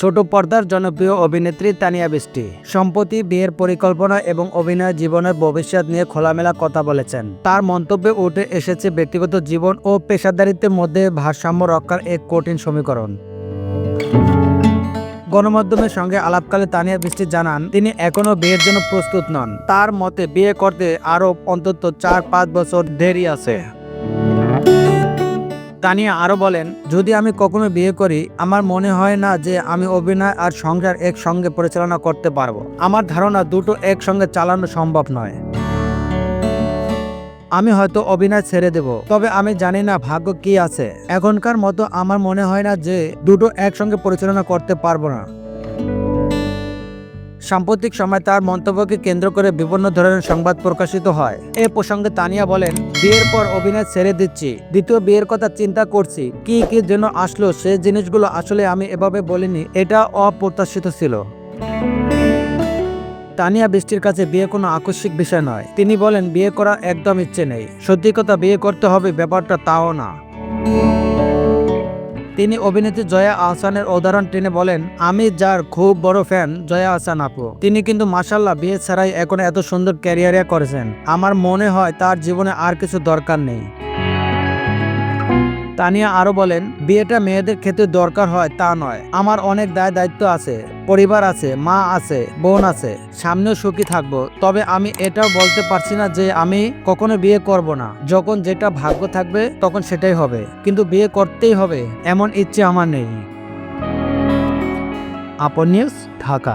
ছোট পর্দার জনপ্রিয় অভিনেত্রী তানিয়া বৃষ্টি। সম্প্রতি বিয়ের পরিকল্পনা এবং অভিনয় জীবনের ভবিষ্যৎ নিয়ে খোলামেলা কথা বলেছেন। তার মন্তব্যে উঠে এসেছে ব্যক্তিগত জীবন ও পেশাদারিত্বের মধ্যে ভারসাম্য রক্ষার এক কঠিন সমীকরণ। গণমাধ্যমের সঙ্গে আলাপকালে তানিয়া বৃষ্টি জানান, তিনি এখনও বিয়ের জন্য প্রস্তুত নন। তার মতে বিয়ে করতে আরও অন্তত চার পাঁচ বছর দেরি আছে। তানিয়া আরও বলেন, যদি আমি কখনো বিয়ে করি, আমার মনে হয় না যে আমি অভিনয় আর সংসার একসঙ্গে পরিচালনা করতে পারব। আমার ধারণা দুটো একসঙ্গে চালানো সম্ভব নয়। আমি হয়তো অভিনয় ছেড়ে দেব, তবে আমি জানি না ভাগ্য কি আছে। এখনকার মতো আমার মনে হয় না যে দুটো একসঙ্গে পরিচালনা করতে পারব না। সাম্প্রতিক সময় তার মন্তব্যকে কেন্দ্র করে বিভিন্ন ধরনের সংবাদ প্রকাশিত হয়। এ প্রসঙ্গে তানিয়া বলেন, বিয়ের পর অভিনয় ছেড়ে দিচ্ছি। দ্বিতীয় বিয়ের কথা চিন্তা করছি। কি কি জন্য আসলো, সে জিনিসগুলো আসলে আমি এভাবে বলিনি। এটা অপ্রত্যাশিত ছিল। তানিয়া বৃষ্টির কাছে বিয়ে কোনো আকস্মিক বিষয় নয়। তিনি বলেন, বিয়ে করার একদম ইচ্ছে নেই। সত্যি কথা, বিয়ে করতে হবে ব্যাপারটা তাও না। তিনি অভিনেত্রী জয়া আহসানের উদাহরণ টেনে বলেন, আমি যার খুব বড় ফ্যান জয়া আহসান আপু। তিনি কিন্তু মাসাল্লাহ বিয়ে ছাড়াই এখন এত সুন্দর ক্যারিয়ারে করেছেন। আমার মনে হয় তার জীবনে আর কিছু দরকার নেই। তানিয়া আরও বলেন, বিয়েটা মেয়েদের ক্ষেত্রে দরকার হয়, তা নয়। আমার অনেক দায় দায়িত্ব আছে, পরিবার আছে, মা আছে, বোন আছে, সামনেও সুখী থাকব। তবে আমি এটাও বলতে পারছি না যে আমি কখনো বিয়ে করব না। যখন যেটা ভাগ্য থাকবে, তখন সেটাই হবে। কিন্তু বিয়ে করতেই হবে, এমন ইচ্ছে আমার নেই। আপন নিউজ, ঢাকা।